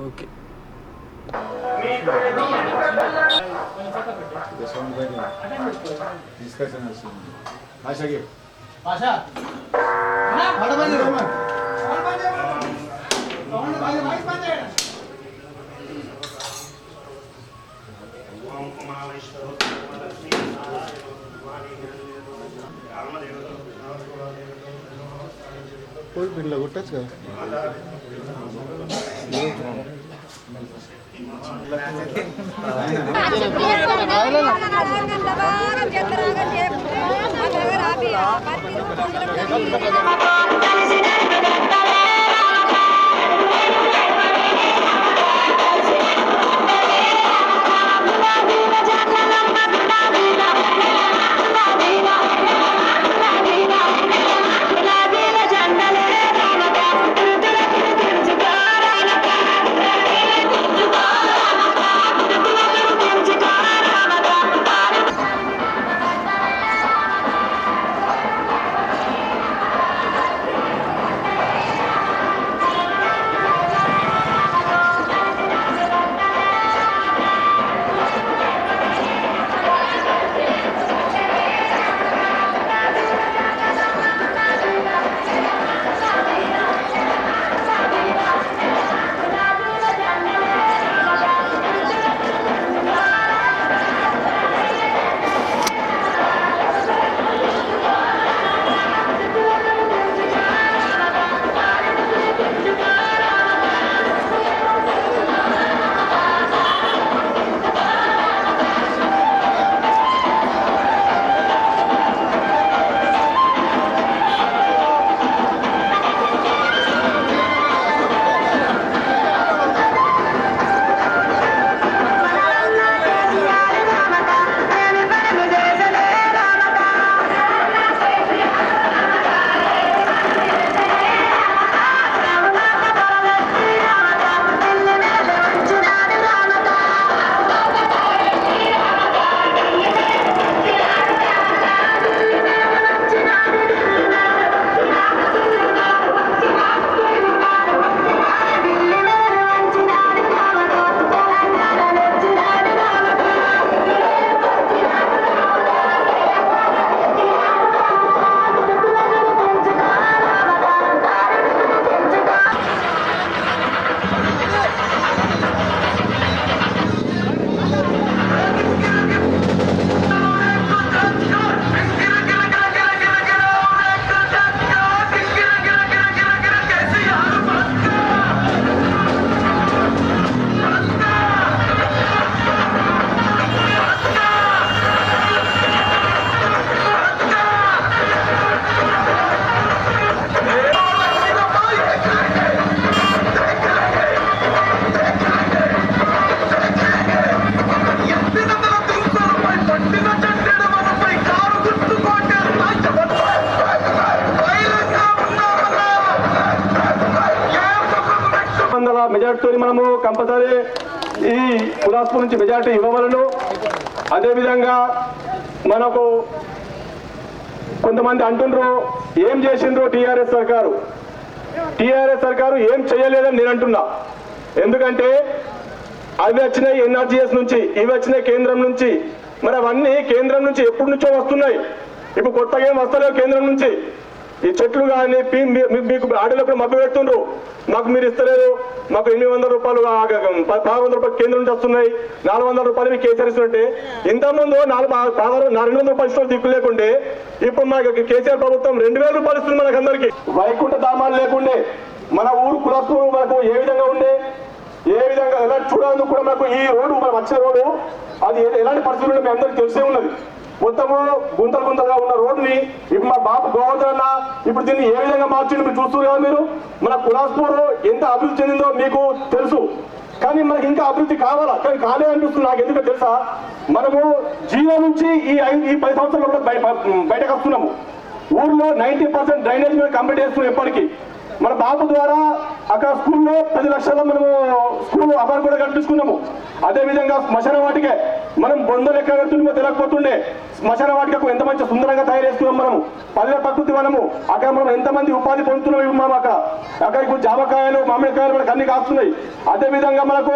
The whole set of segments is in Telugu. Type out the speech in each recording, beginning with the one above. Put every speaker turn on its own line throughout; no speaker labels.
ఓకే
డిస్కషన్ వస్తుంది ఆశకి పోయి పిల్ల కొట్టచ్చు కదా
వందల మెజార్టీతో మనము కంపల్సరీ ఈ కులాస్పూర్ నుంచి మెజార్టీ ఇవ్వవలను. అదేవిధంగా మనకు కొంతమంది అంటుండ్రు ఏం చేసిండ్రు టీఆర్ఎస్ సర్కారు? టీఆర్ఎస్ సర్కారు ఏం చేయలేదని నేను అంటున్నా. ఎందుకంటే అవి వచ్చినాయి ఎన్ఆర్జీఎస్ నుంచి ఇవి వచ్చినాయి కేంద్రం నుంచి. మరి అవన్నీ కేంద్రం నుంచి ఎప్పటి నుంచో వస్తున్నాయి. ఇప్పుడు కొత్తగా ఏం వస్తలేవు కేంద్రం నుంచి. ఈ చెట్లు కానీ మీకు ఆడలో కూడా మభ్య పెడుతుండ్రు. మాకు మీరు ఇస్తలేదు. మాకు ఎనిమిది వందల రూపాయలు పదహారు వందల రూపాయలు కేంద్రం నుంచి వస్తున్నాయి. నాలుగు వందల రూపాయలు మీకు కేసీఆర్ ఇస్తుంటే ఇంతకుముందు నాలుగు పదహారు రెండు వందల రూపాయలు దిక్కు లేకుండే ఇప్పుడు మాకు కేసీఆర్ ప్రభుత్వం రెండు వేల రూపాయలు ఇస్తుంది మనకు అందరికి వైకుంఠ ధామాలు లేకుండే మన ఊరు కులస్తూరు మనకు ఏ విధంగా ఉండే? ఏ విధంగా ఎలా చూడాలని కూడా మనకు ఈ రోడ్డు మనం వచ్చే రోడ్డు అది ఎలాంటి పరిస్థితులు మీ అందరికి తెలిసే ఉన్నది. మొత్తము గుంతలు గుంతలుగా ఉన్న రోడ్డుని ఇప్పుడు మా బాబు గోవర్ధన్ ఇప్పుడు దీన్ని ఏ విధంగా మార్చిండు మీరు చూస్తున్నారు కదా మీరు? మన కులాస్పూర్ ఎంత అభివృద్ధి చెందిందో మీకు తెలుసు. కానీ మనకి ఇంకా అభివృద్ధి కావాలా? కానీ కాలే అనిపిస్తుంది. నాకు ఎందుకంటే తెలుసా? మనము జీరో నుంచి ఈ ఐదు ఈ పది సంవత్సరాలు కూడా బయటకు వస్తున్నాము. ఊర్లో నైన్టీ పర్సెంట్ డ్రైనేజ్ మీద కంప్లీట్ చేస్తున్నాం ఎప్పటికీ. మన బాబు ద్వారా అక్కడ స్కూల్లో పది లక్షల మనము స్కూల్ అవార్డు కూడా కట్టించుకున్నాము అదేవిధంగా శ్మశాన వాటికే మనం బొందలు ఎక్కడ పెడుతుండో తెలియకపోతుండే శ్మశాన వాటికకు ఎంత మంచి సుందరంగా తయారు చేసుకున్నాం మనము. పల్లె ప్రకృతి మనము. అక్కడ మనం ఎంతమంది ఉపాధి పొందుతున్నాం ఇవి మనం అక్కడ. అక్కడ ఇప్పుడు జామకాయలు మామిడికాయలు మనకు అన్ని కాస్తున్నాయి. అదేవిధంగా మనకు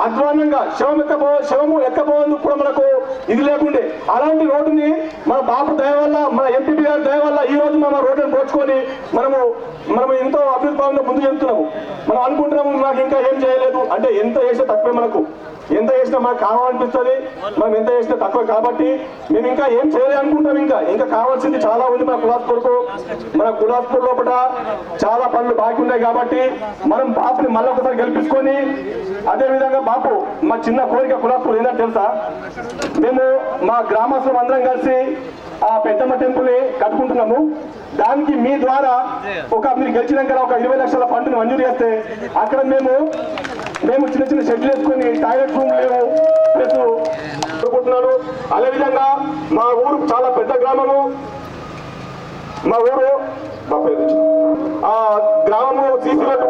అధ్వానంగా శవం ఎక్కబో శవము ఎక్కబోయేందుకు కూడా మనకు ఇది లేకుండే. అలాంటి రోడ్డుని మన బాబు దయ వల్ల మన ఎంపీపీ గారి దయ వల్ల ఈ రోజు మనం రోడ్డును పోర్చుకొని మనము మనము ఎంతో అభివృద్ధి ముందు చెప్తున్నాము మనం అనుకుంటున్నాము మాకు ఇంకా ఏం చేయలేదు. అంటే ఎంత చేసినా తక్కువే మనకు. ఎంత చేసినా మనకు కావాలనిపిస్తుంది. మనం ఎంత చేసినా తక్కువ కాబట్టి మేము ఇంకా ఏం చేయలేదు అనుకుంటాం ఇంకా. ఇంకా కావాల్సింది చాలా ఉంది మన కులాస్పూర్కు. మన కులాస్పూర్ లోపల చాలా పనులు బాకీ ఉన్నాయి కాబట్టి మనం బాపుని మళ్ళీ ఒకసారి గెలిపించుకొని అదేవిధంగా బాపు మా చిన్న కోరిక కులాస్పూర్ ఏంటంటే తెలుసా? మేము మా గ్రామస్తులం అందరం కలిసి ఆ పెద్దమ్మ టెంపుల్ని కట్టుకుంటున్నాము. దానికి మీ ద్వారా ఒక మీరు గెలిచినాక ఒక ఇరవై లక్షల ఫండ్ని మంజూరు చేస్తే అక్కడ మేము మేము చిన్న చిన్న షెడ్లు వేసుకుని టాయిలెట్ రూమ్ లేవు ప్లస్ అదే అదేవిధంగా మా ఊరు చాలా పెద్ద గ్రామము. మా ఊరు మా పేరు. ఆ గ్రామము సీసీ రోడ్డు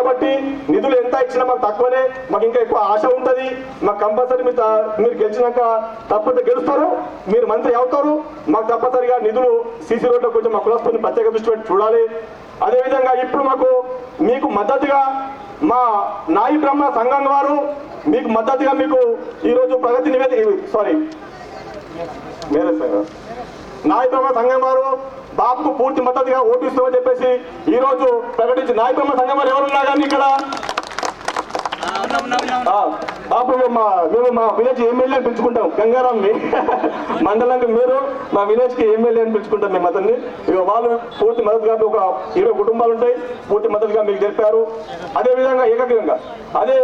కాబట్టి నిధులు ఎంత ఇచ్చినా మాకు తక్కువనే మాకు ఇంకా ఎక్కువ ఆశ ఉంటుంది. మాకు కంపల్సరీ మీరు మీరు గెలిచినాక తప్పకుండా గెలుస్తారు. మీరు మంత్రి అవుతారు. మాకు తప్పనిసరిగా నిధులు సీసీ రోడ్లో కొంచెం మా కులస్తుని ప్రత్యేక దృష్టి పెట్టి చూడాలి. అదేవిధంగా ఇప్పుడు మాకు మీకు మద్దతుగా మా నాయి బ్రహ్మ సంఘం వారు మీకు మద్దతుగా మీకు ఈరోజు ప్రగతి నివేదిక సారీ మేరే సంఘం. నాయబ్రహ్మ సంఘం వారు బాబుకు పూర్తి మద్దతుగా ఓటిస్తామని చెప్పేసి ఈ రోజు ప్రకటించి నాయకమ్మ సంఘం వారు ఎవరున్నా కానీ ఇక్కడ? బాబు మా మేము మా విలేజ్ ఎమ్మెల్యే పిలుచుకుంటాం. గంగారాంని మండలానికి మీరు మా విలేజ్కి ఎమ్మెల్యే అని పిలుచుకుంటాం మేము అతన్ని. ఇక వాళ్ళు పూర్తి మద్దతుగా ఒక ఇరవై కుటుంబాలు ఉంటాయి. పూర్తి మద్దతుగా మీకు తెలిపారు. అదే విధంగా ఏకగ్రీవంగా. అదే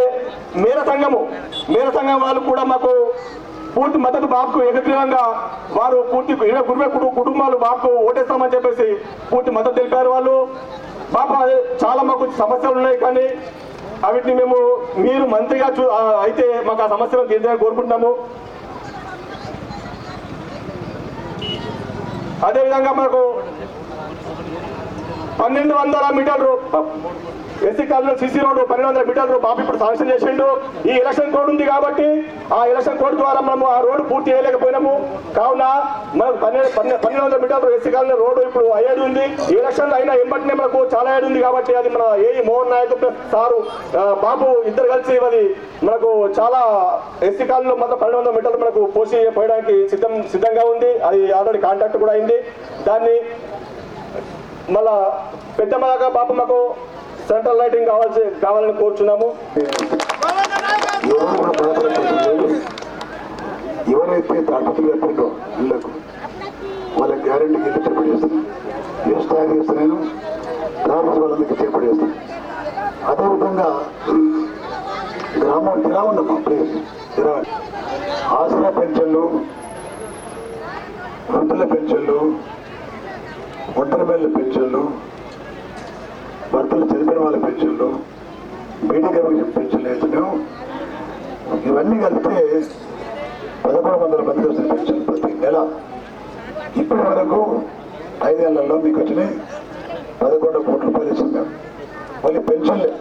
మేర సంఘము. మేర సంఘం వాళ్ళు కూడా మాకు పూర్తి మద్దతు బాబుకు ఏకగ్రీవంగా వారు పూర్తి ఇరవై కుటుంబాలు బాబుకు ఓటేస్తామని చెప్పేసి పూర్తి మద్దతు తెలిపారు వాళ్ళు. బాబు చాలా మాకు సమస్యలు ఉన్నాయి కానీ అవిటిని మేము మీరు మంత్రిగా చూ అయితే మాకు ఆ సమస్యలను తీర్చాలని కోరుకుంటున్నాము. అదేవిధంగా మాకు పన్నెండు వందల మీటర్లు ఎస్సీ కాలంలో సిసి రోడ్డు పన్నెండు వందల మీటర్లు బాబు ఇప్పుడు శాంక్షన్ చేసిండు. ఈ ఎలక్షన్ కోడ్ ఉంది కాబట్టి ఆ ఎలక్షన్ కోడ్ ద్వారా మనము ఆ రోడ్డు పూర్తి చేయలేకపోయినాము. కావున మనకు పన్నెండు పన్నెండు వందల మీటర్లు ఎస్సీ కాలనీ రోడ్డు ఇప్పుడు అయ్యేది ఉంది. ఈ ఎలక్షన్ అయినా ఎంబట్నే మనకు చాలా ఏడు ఉంది కాబట్టి అది మన ఏ మోహన్ నాయక్ ప్లస్ సారు బాబు ఇద్దరు కలిసి అది మనకు చాలా ఎస్సీ కాలనీలో మొత్తం పన్నెండు వందల మీటర్లు మనకు పోసి పోయడానికి సిద్ధం సిద్ధంగా ఉంది. అది ఆల్రెడీ కాంటాక్ట్ కూడా అయింది. దాన్ని మళ్ళా పెద్ద మళ్ళా బాబు మాకు సెంట్రల్ లైటింగ్ కావాల్సి కావాలని కోరుచున్నాము.
ఎవరైతే తాటతులు చెప్పిండో ఇళ్ళకు వాళ్ళ గ్యారెంటీ కింద చేపడేస్తాను ఎస్ తయారు చేస్తున్నాను గ్రామస్ వాళ్ళకి చేపడేస్తాను అదేవిధంగా గ్రామం తిరావుండమ్మా ప్లీజ్. తిరా ఆసరా పెన్షన్లు వృద్ధుల పెన్షన్లు ఒంటరి పిల్లల పెన్షన్లు భర్తలు చనిపోయిన వాళ్ళ పెన్షన్లు బీడీ కమిషన్ పెన్షన్లు వేస్తున్నాం ఇవన్నీ కలిపితే పదకొండు వందల మందికి వచ్చిన పెన్షన్ ప్రతి నెల. ఇప్పటి వరకు ఐదేళ్ళలో మీకు వచ్చినాయి. పదకొండు కోట్ల రూపాయలు ఇస్తున్నాం మళ్ళీ పెన్షన్లే.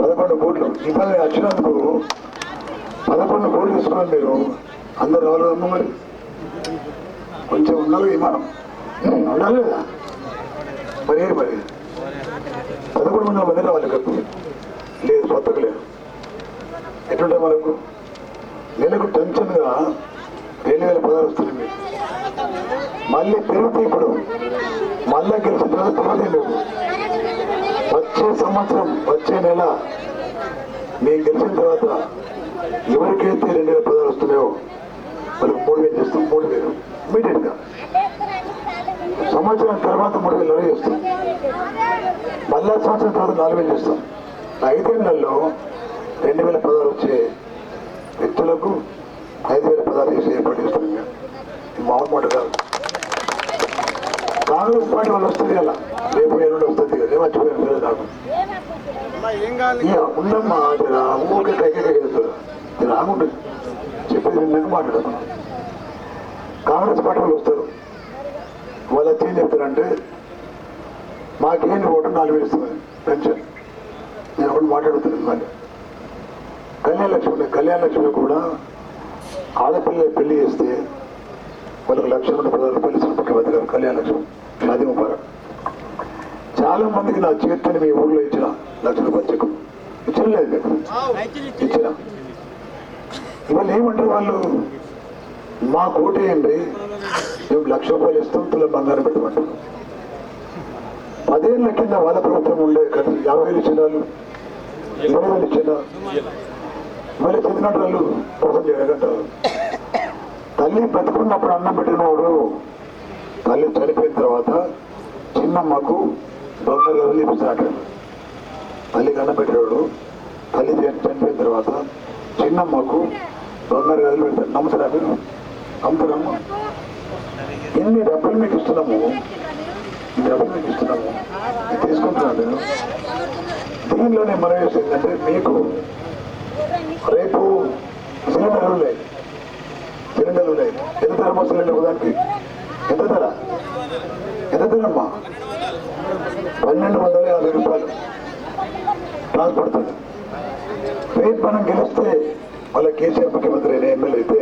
పదకొండు కోట్లు. ఇవాళ వచ్చినందుకు పదకొండు కోట్లు తీసుకున్నాం మీరు. అందరు రావాలమ్మా మరి. కొంచెం ఉండాలి విమానం ఉండాలి లేదా? మరి మరి? పదకొండు వందల మంది రావాలి ఖర్చు లేదు కొత్తకు లేదు ఎట్లుంటే మనకు నెలకు టెన్షన్గా రెండు వేల పదహారు వస్తుంది మీకు. మళ్ళీ పెరిగితే ఇప్పుడు. మళ్ళీ గెలిచిన తర్వాత పెరిగితే లేవు. వచ్చే సంవత్సరం వచ్చే నెల మేము గెలిచిన తర్వాత ఎవరికైతే రెండు వేల పదహారు వస్తున్నాయో వాళ్ళకి మూడు వేలు చేస్తాం మూడు వేలు. ఇమీడియట్గా. సంవత్సరం తర్వాత మూడు వేలు అరవై చేస్తాం. మళ్ళా సంవత్సరం తర్వాత నాలుగు వేలు చేస్తాం. ఐదేళ్ళలో రెండు వేల పదహారు వచ్చే వ్యక్తులకు ఐదు వేల పదహారు చేసి ఏర్పాటు చేస్తాం మామూలు మాట కాదు. కాంగ్రెస్ పార్టీ వాళ్ళు వస్తుంది అలా. రేపు ఎల్లుండి వస్తుంది కదా. మర్చిపోయాను లేదు నాకు ఇక ఉండమ్మా జర ఊరికే కైకే చేస్తారు చెప్పేది విన్నాక కాంగ్రెస్ పార్టీ వాళ్ళు వస్తారు. వాళ్ళు వచ్చి ఏం చెప్తారంటే మాకేంటి ఓటు? నాలుగు వేలు ఇస్తుంది పెన్షన్. నేను ఒకటి మాట్లాడుతున్నాను మళ్ళీ కళ్యాణ లక్ష్మి కళ్యాణ లక్ష్మి కూడా ఆడపిల్ల పెళ్ళి చేస్తే వాళ్ళకి లక్ష రెండు పదహారు రూపాయలు ఇచ్చిన ముఖ్యమంత్రి గారు కళ్యాణ లక్ష్యం అది ముబారక్. చాలా మందికి నా చేతిని మీ ఊర్లో ఇచ్చిన లక్ష రూపాయలు చెక్కు. ఇచ్చిన లేదు మీకు. ఇచ్చిన. ఇవాళ ఏమంటారు వాళ్ళు? మా కోటేయండి మేము లక్ష రూపాయలు ఇస్తాం తుల బంగారం పెట్టమంటాం. పదేళ్ళ కింద వాళ్ళ ప్రభుత్వం ఉండే కదా యాభై వేలు చిన్నాలు ఇరవై వేలు ఇచ్చిన మళ్ళీ చదివినట్టు వాళ్ళు జరగంటారు. చేయగంటారు తల్లి బతుకున్నప్పుడు అన్నం పెట్టినవాడు తల్లి చనిపోయిన తర్వాత చిన్నమ్మకు బంగారు గదులు ఇప్పిస్తాడు తల్లి అన్నం పెట్టినవాడు తల్లి చనిపోయిన తర్వాత చిన్నమ్మకు బంగారు గదులు పెడతాడు నమ్ముతారా మీరు? నమ్ముతారమ్మా ఎన్ని డబ్బులు మీకు ఇస్తున్నాము? ఈ డబ్బులు మీకు ఇస్తున్నాము? తీసుకుంటున్నాను నేను. దీనిలోనే మనం ఏంటంటే మీకు రేపు సిలిండర్లు ఉన్నాయి సిలిండర్లు ఉన్నాయి ఎంత ధరమ్మా సిలిండర్ దానికి ఎంత ధర? ఎంత ధరమ్మా పన్నెండు వందల యాభై రూపాయలు. ట్రాన్స్పోర్ట్ రేపు మనం గెలిస్తే మళ్ళీ కేసీఆర్ ముఖ్యమంత్రి అయిన ఎమ్మెల్యే అయితే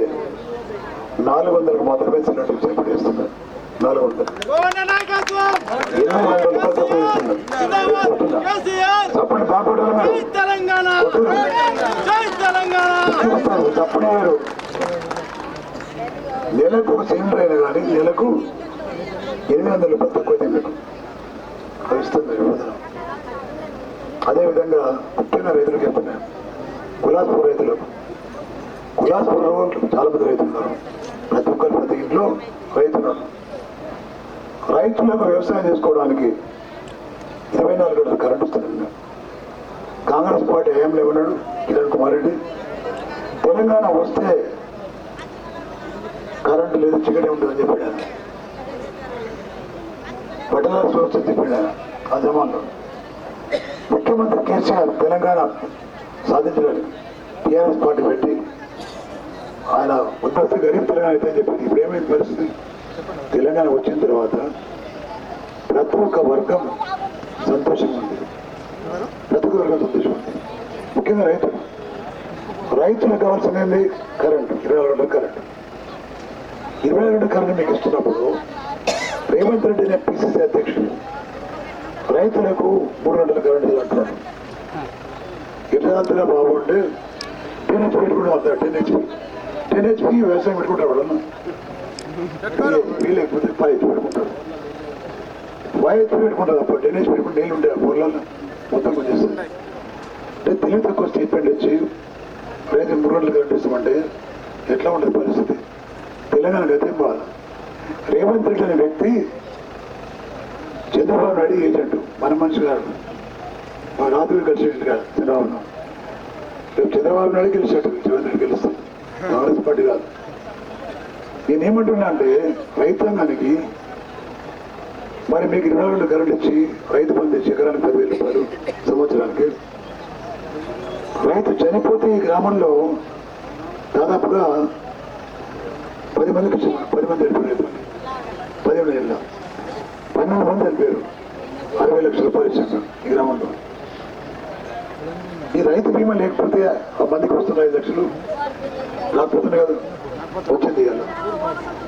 నాలుగు వందలకు మాత్రమే సిలిండర్ చేపట్టి చేస్తున్నారు. నాలుగు వందలు. ఎనిమిది వందల తప్పని
తెలంగాణ తెలంగాణ
వేరు నెలకు ఒక సిలిండర్ అయినా కానీ నెలకు ఎనిమిది వందల రూపాయలు తక్కువ అయితే అది ఇస్తుంది. అదేవిధంగా పుట్టిన రైతులకు చెప్తున్నాను గులాస్పూర్ రైతులకు గులాస్పూర్లో చాలా మంది రైతులు ఉన్నారు. ప్రతి ఒక్కరు ప్రతి ఇంట్లో రైతు రైతులకు వ్యవసాయం చేసుకోవడానికి ఇరవై నాలుగు గంటలు కరెంట్ వస్తుంది. కాంగ్రెస్ పార్టీ ఏం లేవన్నాడు కిరణ్ కుమార్ రెడ్డి తెలంగాణ వస్తే కరెంటు లేదు చీకటి ఉంటుందని చెప్పాడు పట్టణ పట్టణాల్సి చెప్పాడు ఆయన ఆ జమాన్లో ముఖ్యమంత్రి కేసీఆర్ తెలంగాణ సాధించడానికి టీఆర్ఎస్ పార్టీ పెట్టి ఆయన ఉద్యోగ గరీబ్ తెలంగాణ అయితే అని చెప్పింది ఇప్పుడు ఏమైంది పరిస్థితి? తెలంగాణ వచ్చిన తర్వాత ప్రతి ఒక్క వర్గం సంతోషంగా ఉంది. ప్రతి ఒక్క వర్గం సంతోషంగా ఉంది. ముఖ్యంగా రైతులు. రైతులకు కావాల్సింది కరెంటు. ఇరవై రెండు గంటల కరెంటు. ఇరవై రెండు గంటల కరెంటు మీకు ఇస్తున్నప్పుడు రేవంత్ రెడ్డి అనే పిసిసి అధ్యక్షుడు రైతులకు మూడు గంటల కరెంటు ఇవ్వాలి అంటున్నాడు. ఎట్లా అంతగా బాగుంటే టెన్ హెచ్పి పెట్టుకుంటూ వస్తారు టెన్ హెచ్పి టెన్ హెచ్పి వ్యవసాయం పెట్టుకుంటారు ఎవడన్నా లేకపోతే ఫైవ్ హెచ్పి పెట్టుకుంటారు. ఫైవ్ హెచ్పి పెట్టుకుంటారు అప్పుడు టెన్ హెచ్పి పెట్టుకుంటే నీళ్ళు ఉండే ఊర్లలో మొత్తం కొంచెం అంటే తెలివి తక్కువ స్టేట్మెంట్ ఇచ్చి రైతు మూడు రోజులు కట్టిస్తామంటే ఎట్లా ఉండదు పరిస్థితి? తెలంగాణ గతి బాధ? రేవంత్ రెడ్డి అనే వ్యక్తి చంద్రబాబు నాయుడు ఏజెంట్ మన మనిషి కాదు. మా రాత్రి కలిసి కాదు చంద్రబాబు నాయుడు రేపు చంద్రబాబు నాయుడు గెలిచాడు. రేవంత్ రెడ్డి గెలుస్తాం కాంగ్రెస్ పార్టీ కాదు నేనేమంటున్నా అంటే రైతాంగానికి మరి మీకు ఇరవై రెండు కరెంట్ ఇచ్చి రైతు బంధు ఇచ్చి ఎకరానికి పదివేల రూపాయలు సంవత్సరానికి. రైతు చనిపోతే ఈ గ్రామంలో దాదాపుగా పది మందికి పది మంది వెళ్ళిపోయారు పదిహేను ఏళ్ళ. పన్నెండు మంది వెళ్ళిపోయారు అరవై లక్షల రూపాయలు ఇచ్చాను ఈ గ్రామంలో. ఈ రైతు బీమా లేకపోతే ఆ మందికి వస్తున్న ఐదు లక్షలు రాకపోతుంది కాదు వచ్చింది కదా.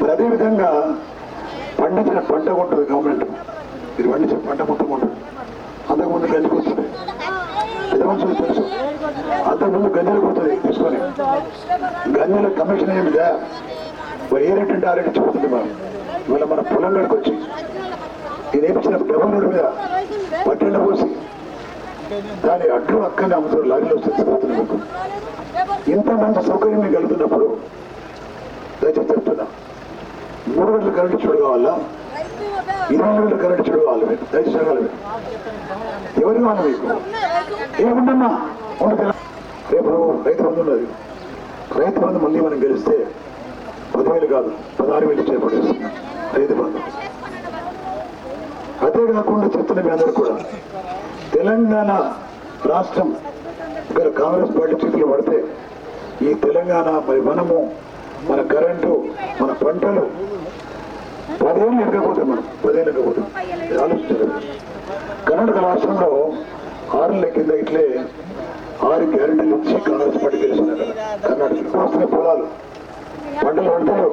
మరి అదేవిధంగా పండించిన పంట ఉంటుంది గవర్నమెంట్ మీరు పండించిన పంట మొత్తం ఉంటుంది అంతకుముందు గంజకు వస్తుంది పెద్దమనుషులు తెలుసు. అంతకుముందు గంజలకు వస్తుంది తీసుకొని. గంజల కమిషన్ ఏమి మరి ఏ రేట్ అంటే ఆ రేటు చెబుతుంది మనం ఇవాళ మన పొలం గడికి వచ్చి. నేను ఏమిచ్చిన మీద పట్టెండ పోసి దాని అడ్డు అక్కనే అమ్ముతారు లారీలో తెలిసిపోతుంది ఇంత మంచి సౌకర్యం మీకు కలుగుతున్నప్పుడు? దయచేసి చెప్తున్నా. మూడు గంటల కరెంట్ చూడు కావాలా? ఇరవై గంటల కరెంట్ చూడు కావాలి మీకు దయచేసి అడగాలి మీరు. ఎవరు కావాలి మీకు? ఏముందమ్మా ఉండదు రేపు రైతు బంధు ఉన్నది. రైతు బంధు మళ్ళీ మనం గెలిస్తే పదివేలు కాదు పదహారు వేలు చేపట్టేస్తుంది రైతు బంధు. అదే కాకుండా చెప్తున్న మీ అందరూ కూడా తెలంగాణ రాష్ట్రం ఇక్కడ కాంగ్రెస్ పార్టీ చేతులు పడితే ఈ తెలంగాణ మరి మనము మన కరెంటు మన పంటలు పదేళ్ళు ఎక్కకపోతే మనం పదేళ్ళు ఎక్కకపోతాం ఆలోచించారు కర్ణాటక రాష్ట్రంలో ఆరు కింద ఇట్లే ఆరు గ్యారెంటీలు ఇచ్చి కాంగ్రెస్ పార్టీ గెలిచినారు కర్ణాటక కర్ణాటకలో. వస్తున్న పొలాలు పంటలు పంటలు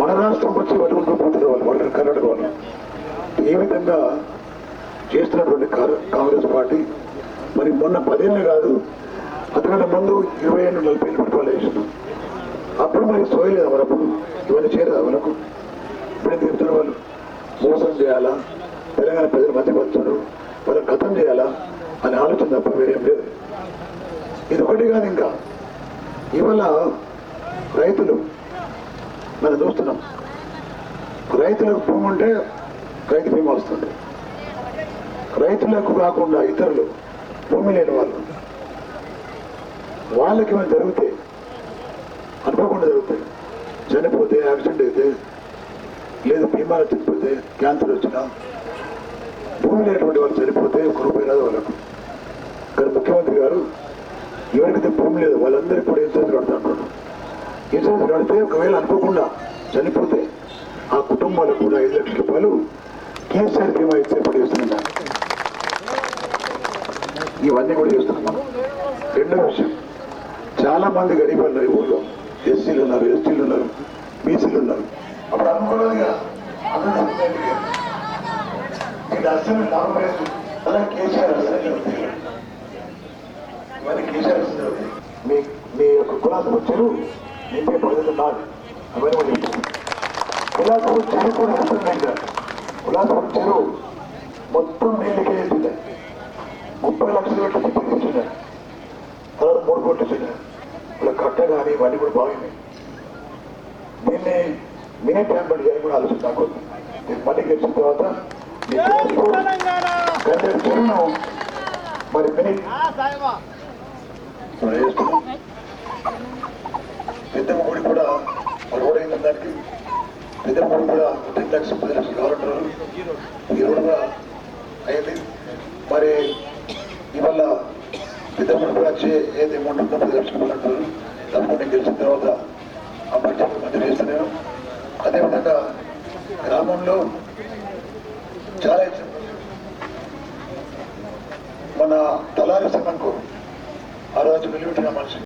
మన రాష్ట్రం వచ్చి పట్టుకుంటూ పోతున్నారు వాళ్ళు వాళ్ళు కర్ణాటక వాళ్ళు. ఈ విధంగా చేస్తున్నటువంటి కారు- కాంగ్రెస్ పార్టీ. మరి మొన్న పదేళ్ళు కాదు అంతకంటే ముందు ఇరవై ఏళ్ళు నలభై ఏళ్ళు పెట్టుకోవాలి చేసినాం అప్పుడు మరి సోయలేదు వరకు ఇవన్నీ చేయలేదు మనకు? ఇప్పుడు తిరుగుతున్న వాళ్ళు? మోసం చేయాలా? తెలంగాణ ప్రజలు మధ్యపరుచారు వాళ్ళు గతం చేయాలా? అనే ఆలోచన తప్ప వేరేం లేదు. ఇది ఒకటి కాదు ఇంకా. ఇవాళ రైతులు మనం చూస్తున్నాం. రైతులకు భూమి ఉంటే రైతు బీమా వస్తుంది. రైతులకు కాకుండా ఇతరులు భూమి లేని వాళ్ళు. వాళ్ళకి ఏమైనా జరిగితే అనుకోకుండా జరుగుతాయి. చనిపోతే యాక్సిడెంట్ అయితే లేదు బీమా చనిపోతే క్యాన్సర్ వచ్చినా భూమి లేనటువంటి వాళ్ళు చనిపోతే ఒక రూపాయి రాదు వాళ్ళకు. కానీ ముఖ్యమంత్రి గారు ఎవరికైతే భూమి లేదు వాళ్ళందరికీ కూడా ఇన్సూరెన్స్ కడతాను ఇన్సూరెన్స్ కడితే ఒకవేళ అనుకోకుండా చనిపోతే ఆ కుటుంబాలకు కూడా ఐదు లక్షల రూపాయలు కేసీఆర్ బీమా ఇచ్చే పడి ఇవన్నీ కూడా చేస్తున్నాం రెండో విషయం. చాలా మంది గరీబ్ ఉన్నారు ఈ ఊళ్ళో ఎస్సీలు ఉన్నారు ఎస్టీలు ఉన్నారు బీసీలు ఉన్నారు. అప్పుడు అనుకోలేదుగా అందరూ చెప్పలేదు. ఇది అసలు అలా కేసీఆర్ అసలు జరుగుతాయి. కేసీఆర్ అసలు మీ మీ యొక్క కులాసపు చెరువు నింపే పద్ధతి నాది అవన్నీ కూడా చెప్తాను. కులాసపు చెరువు కూడా ఉంటుంది ఇంకా. కులాసపు చెరువు మొత్తం నీళ్ళకే వెళ్తుంది ముప్పై లక్షలు పెట్టి తెప్పించున్నాయి తర్వాత మూడు కోట్లు వచ్చినాయి ఇలా కట్ట కానీ ఇవన్నీ కూడా బాగున్నాయి దీన్ని మినీ ట్యాంక్ బండ్ కూడా ఆలోచన నాకు నేను మళ్ళీ గెలిచిన తర్వాత చెరువును మరి మినీ పెద్దమ్మ గుడి కూడా మరి రోడ్ అయింది దానికి పెద్దమ్మ గుడి కూడా టెన్ లక్షలు పది లక్షలు కావాలంటారు ఈ రోడ్ కూడా అయింది మరి ఇవాళ పెద్దమ్మ కూడా వచ్చి ఏది అమౌంట్ ఉందో పది లక్షలు కావాలంటారు తప్పకుండా నేను గెలిచిన తర్వాత ఆ బడ్జెట్ మంజూరు చేస్తున్నాను అదేవిధంగా గ్రామంలో చాలా మన తలారి సంఘంకు ఆ రోజు వెలువెట్టిన మనిషి